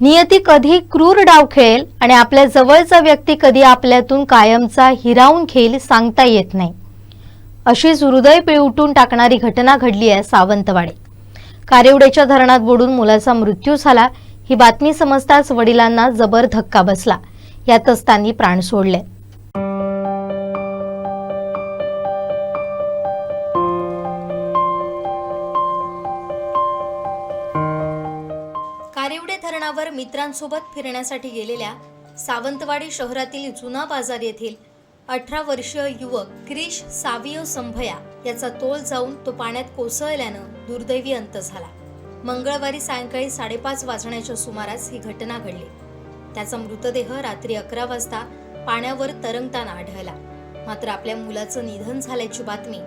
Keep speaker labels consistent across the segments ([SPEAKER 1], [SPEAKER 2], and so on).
[SPEAKER 1] नियती कधी क्रूर डाव खेळेल आणि आपल्या जवळचा व्यक्ती कधी आपल्यातून कायमचा हिरावून घेईल सांगता येत नाही. अशीच हृदय पिळवटून टाकणारी घटना घडली आहे सावंतवाडी. कारिवडेच्या धरणात बुडून मुलाचा मृत्यू झाला ही बातमी समजताच वडिलांना जबर धक्का बसला. यातच त्यांनी प्राण सोडले. कारिवडे मित्रांसोबत फिरण्यासाठी गेलेल्या सावंतवाडी शहरातील जुना बाजार येथील अठरा वर्षीय युवक क्रिश सावियो संभया याचा तोल जाऊन तो पाण्यात कोसळल्यानं दुर्दैवी अंत झाला. मंगळवारी सायंकाळी साडेपाच वाजण्याच्या सुमारास ही घटना घडली. त्याचा मृतदेह रात्री अकरा वाजता पाण्यावर तरंगताना आढळला. मात्र आपल्या मुलाचं निधन झाल्याची बातमी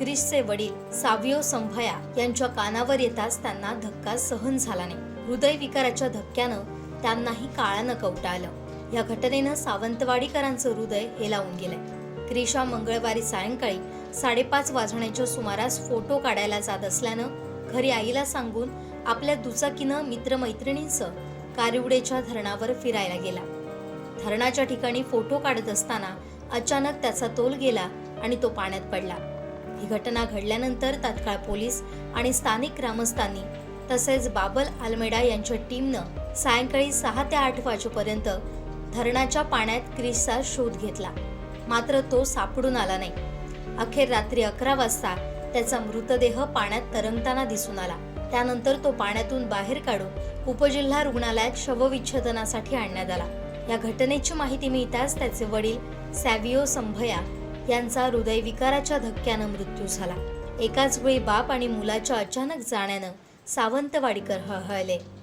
[SPEAKER 1] क्रिसचे वडील सावियो संभया यांच्या कानावर येताच त्यांना धक्का सहन झाला नाही. हृदयविकाराच्या धक्क्यानं त्यांनाही काळानं कवटाळलं. या घटनेनं सावंतवाडीकरांचं हृदय हेलावून गेलंय. क्रिशा मंगळवारी सायंकाळी साडेपाच वाजण्याच्या सुमारास फोटो काढायला जात असल्यानं घरी आईला सांगून आपल्या दुचाकीनं मित्रमैत्रिणींसह कारिवडेच्या धरणावर फिरायला गेला. धरणाच्या ठिकाणी फोटो काढत असताना अचानक त्याचा तोल गेला आणि तो पाण्यात पडला. ही घटना घडल्यानंतर तात्काळ पोलीस आणि स्थानिक ग्रामस्थांनी तसेच बाबल आलमेडा यांच्या टीमनं सायंकाळी सहा ते आठ वाजेपर्यंत धरणाच्या पाण्यात क्रिसचा शोध घेतला. मात्र तो सापडून आला नाही. अखेर रात्री अकरा वाजता त्याचा मृतदेह पाण्यात तरंगताना दिसून आला. त्यानंतर तो पाण्यातून बाहेर काढून उपजिल्हा रुग्णालयात शवविच्छेदनासाठी आणण्यात आला. या घटनेची माहिती मिळताच त्याचे वडील सॅव्हिओ संभया यांचा हृदयविकाराच्या धक्क्यानं मृत्यू झाला. एकाच वेळी बाप आणि मुलाच्या अचानक जाण्यानं सावंतवाडीकर हळहळले.